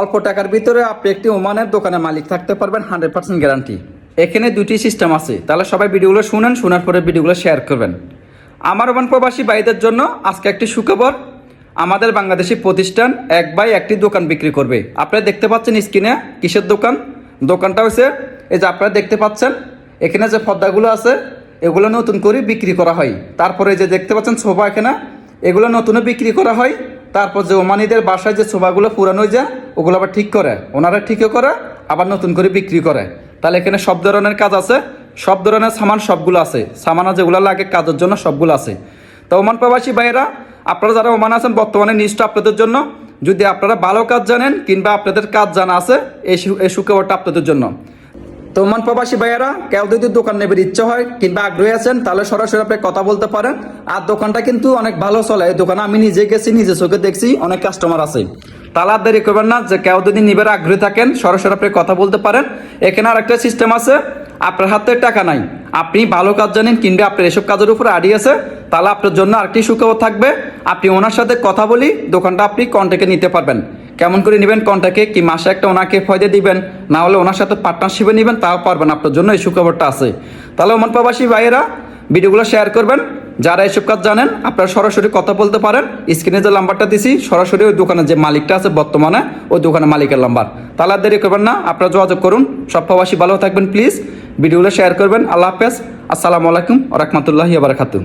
অল্প টাকার ভিতরে আপনি একটি ওমানের দোকানের মালিক থাকতে পারবেন, হান্ড্রেড পার্সেন্ট গ্যারান্টি। এখানে দুটি সিস্টেম আছে। তাহলে সবাই ভিডিওগুলো শুনেন, শোনার পরে ভিডিওগুলো শেয়ার করবেন। আমার ওমান প্রবাসী ভাইদের জন্য আজকে একটি সুখবর। আমাদের বাংলাদেশি প্রতিষ্ঠান এক বাই একটি দোকান বিক্রি করবে। আপনারা দেখতে পাচ্ছেন স্ক্রিনে কিসের দোকান? দোকানটা হচ্ছে এই যে আপনারা দেখতে পাচ্ছেন, এখানে যে পর্দাগুলো আছে, এগুলো নতুন করে বিক্রি করা হয়। তারপরে যে দেখতে পাচ্ছেন সোফা এখানে, এগুলো নতুনও বিক্রি করা হয়। তারপর যে ওমানিদের বাসায় যে সোফাগুলো পুরানো যায় ওগুলো আবার ঠিক করে। ওনারা ঠিকও করে, আবার নতুন করে বিক্রি করে। তাহলে এখানে সব ধরনের কাজ আছে, সব ধরনের সামান সবগুলো আছে। সামানা যেগুলো লাগে কাজের জন্য সবগুলো আছে। তো ওমান প্রবাসী ভাইয়েরা, আপনারা যারা ওমান আছেন, বর্তমানে নিষ্ঠ আপনাদের জন্য, যদি আপনারা ভালো কাজ জানেন কিংবা আপনাদের কাজ জানা আছে এই সুখবরটা আপনাদের জন্য। তো ওমান প্রবাসী ভাইয়েরা, কেউ যদি দোকান নেবার ইচ্ছে হয় কিংবা আগ্রহী আছেন, তাহলে সরাসরি আপনি কথা বলতে পারেন। আর দোকানটা কিন্তু অনেক ভালো চলে। এই দোকানে আমি নিজে গেছি, নিজে চোখে দেখছি, অনেক কাস্টমার আছে। তাহলে আর দেরি করবেন না যে কেউ যদি নিবার আগ্রহী থাকেন, সরাসরি আপনি কথা বলতে পারেন। এখানে আর একটা সিস্টেম আছে, আপনার হাতে টাকা নাই। আপনি ভালো কাজ জানেন, কিংবা আপনার এসব কাজের উপর আড়ি আছে, তাহলে আপনার জন্য আরেকটি সুখবর থাকবে। আপনি ওনার সাথে কথা বলি, দোকানটা আপনি কন্ট্যাক্টে নিতে পারবেন। কেমন করে নেবেন কন্ট্যাক্টে কি মাসে একটা ওনাকে ফয়দা দিবেন? না হলে ওনার সাথে পার্টনারশিপে নেবেন, তাও পারবেন আপনার জন্য এই সুখবরটা আছে। তাহলে ওমান প্রবাসী ভাইয়েরা, ভিডিওগুলো শেয়ার করবেন। যারা এসব কাজ জানেন, আপনারা সরাসরি কথা বলতে পারেন। স্ক্রিনে যে নাম্বারটা দিছি, সরাসরি ওই দোকানের যে মালিকটা আছে বর্তমানে, ওই দোকানের মালিকের নাম্বার। তাহলে আর দেরি করবেন না, আপনারা যোগাযোগ করুন। সব প্রবাসী ভালো থাকবেন প্লিজ ভিডিওগুলো শেয়ার করবেন। আল্লাহ হাফেজ। আসসালামু আলাইকুম রহমতুল্লাহি বারাকাতু